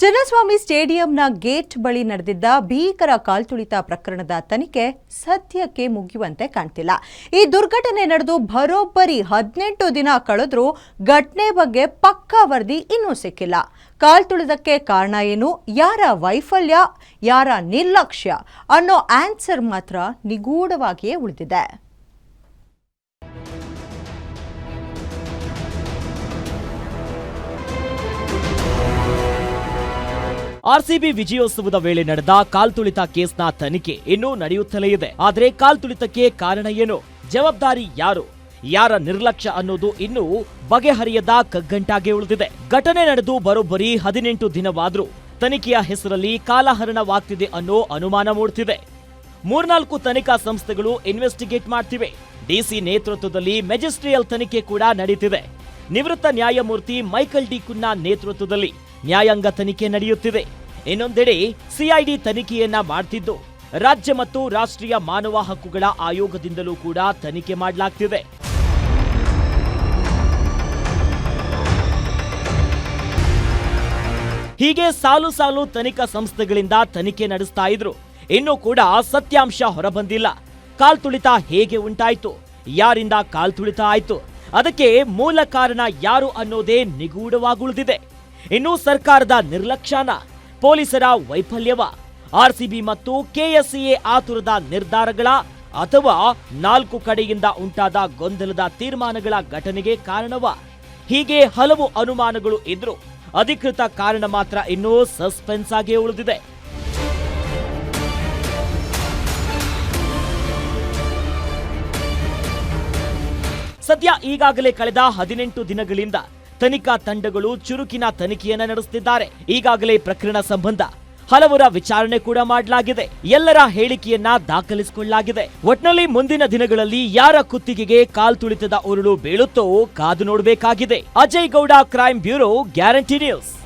Chinnaswamy ಸ್ಟೇಡಿಯಂನ gate ಬಳಿ ನಡೆದಿದ್ದ ಭೀಕರ ಕಾಲ್ತುಳಿತ ಪ್ರಕರಣದ ತನಿಖೆ ಸದ್ಯಕ್ಕೆ ಮುಗಿಯುವಂತೆ ಕಾಣ್ತಿಲ್ಲ. ಈ ದುರ್ಘಟನೆ ನಡೆದು ಬರೋಬ್ಬರಿ ಹದಿನೆಂಟು ದಿನ ಕಳೆದರೂ ಘಟನೆ ಬಗ್ಗೆ ಪಕ್ಕಾ ವರದಿ ಇನ್ನೂ ಸಿಕ್ಕಿಲ್ಲ. ಕಾಲ್ತುಳಿದಕ್ಕೆ ಕಾರಣ ಏನು? ಯಾರ ವೈಫಲ್ಯ? ಯಾರ ನಿರ್ಲಕ್ಷ್ಯ? ಅನ್ನೋ ಆನ್ಸರ್ ಮಾತ್ರ ನಿಗೂಢವಾಗಿಯೇ ಉಳಿದಿದೆ. ಆರ್ಸಿಬಿ ವಿಜಯೋತ್ಸವದ ವೇಳೆ ನಡೆದ ಕಾಲ್ತುಳಿತ ಕೇಸ್ನ ತನಿಖೆ ಇನ್ನೂ ನಡೆಯುತ್ತಲೇ ಇದೆ. ಆದರೆ ಕಾಲ್ತುಳಿತಕ್ಕೆ ಕಾರಣ ಏನು? ಜವಾಬ್ದಾರಿ ಯಾರು? ಯಾರ ನಿರ್ಲಕ್ಷ್ಯ ಅನ್ನೋದು ಇನ್ನೂ ಬಗೆಹರಿಯದ ಕಗ್ಗಂಟಾಗಿ ಉಳಿದಿದೆ. ಘಟನೆ ನಡೆದು ಬರೋಬ್ಬರಿ ಹದಿನೆಂಟು ದಿನವಾದ್ರೂ ತನಿಖೆಯ ಹೆಸರಲ್ಲಿ ಕಾಲಹರಣವಾಗ್ತಿದೆ ಅನ್ನೋ ಅನುಮಾನ ಮೂಡ್ತಿದೆ. ಮೂರ್ನಾಲ್ಕು ತನಿಖಾ ಸಂಸ್ಥೆಗಳು ಇನ್ವೆಸ್ಟಿಗೇಟ್ ಮಾಡ್ತಿವೆ. ಡಿಸಿ ನೇತೃತ್ವದಲ್ಲಿ ಮೆಜಿಸ್ಟ್ರಿಯಲ್ ತನಿಖೆ ಕೂಡ ನಡೀತಿದೆ. ನಿವೃತ್ತ ನ್ಯಾಯಮೂರ್ತಿ ಮೈಕಲ್ ಡಿ ಕುನ್ನಾ ನೇತೃತ್ವದಲ್ಲಿ ನ್ಯಾಯಾಂಗ ತನಿಖೆ ನಡೆಯುತ್ತಿದೆ. ಇನ್ನೊಂದೆಡೆ ಸಿಐಡಿ ತನಿಖೆಯನ್ನ ಮಾಡ್ತಿದ್ದು. ರಾಜ್ಯ ಮತ್ತು ರಾಷ್ಟ್ರೀಯ ಮಾನವ ಹಕ್ಕುಗಳ ಆಯೋಗದಿಂದಲೂ ಕೂಡ ತನಿಖೆ ಮಾಡಲಾಗ್ತಿದೆ. ಹೀಗೆ ಸಾಲು ಸಾಲು ತನಿಖಾ ಸಂಸ್ಥೆಗಳಿಂದ ತನಿಖೆ ನಡೆಸ್ತಾ ಇದ್ರು. ಇನ್ನೂ ಕೂಡ ಸತ್ಯಾಂಶ ಹೊರಬಂದಿಲ್ಲ. ಕಾಲ್ತುಳಿತ ಹೇಗೆ ಉಂಟಾಯಿತು? ಯಾರಿಂದ ಕಾಲ್ತುಳಿತ ಆಯಿತು? ಅದಕ್ಕೆ ಮೂಲ ಕಾರಣ ಯಾರು ಅನ್ನೋದೇ ನಿಗೂಢವಾಗುಳಿದಿದೆ. ಇನ್ನು ಸರ್ಕಾರದ ನಿರ್ಲಕ್ಷ್ಯನ ಪೊಲೀಸರ ವೈಫಲ್ಯವ? ಆರ್ಸಿಬಿ ಮತ್ತು ಕೆಎಸ್ಸಿಎ ಆತುರದ ನಿರ್ಧಾರಗಳ ಅಥವಾ ನಾಲ್ಕು ಕಡೆಯಿಂದ ಉಂಟಾದ ಗೊಂದಲದ ತೀರ್ಮಾನಗಳ ಘಟನೆಗೆ ಕಾರಣವ? ಹೀಗೆ ಹಲವು ಅನುಮಾನಗಳು ಇದ್ರು ಅಧಿಕೃತ ಕಾರಣ ಮಾತ್ರ ಇನ್ನೂ ಸಸ್ಪೆನ್ಸ್ ಆಗಿ ಉಳಿದಿದೆ. ಸದ್ಯ ಈಗಾಗಲೇ ಕಳೆದ ಹದಿನೆಂಟು ದಿನಗಳಿಂದ ತನಿಖಾ ತಂಡಗಳು ಚುರುಕಿನ ತನಿಖೆಯನ್ನ ನಡೆಸುತ್ತಿದ್ದಾರೆ ಈಗಾಗಲೇ ಪ್ರಕರಣ ಸಂಬಂಧ ಹಲವರ ವಿಚಾರಣೆ ಕೂಡ ಮಾಡಲಾಗಿದೆ. ಎಲ್ಲರ ಹೇಳಿಕೆಯನ್ನ ದಾಖಲಿಸಿಕೊಳ್ಳಲಾಗಿದೆ. ಒಟ್ನಲ್ಲಿ ಮುಂದಿನ ದಿನಗಳಲ್ಲಿ ಯಾರ ಕುತ್ತಿಗೆಗೆ ಕಾಲ್ ತುಳಿತದ ಉರುಳು ಬೀಳುತ್ತೋ ಕಾದು ನೋಡಬೇಕಾಗಿದೆ. Ajay Gowda crime bureau guarantee news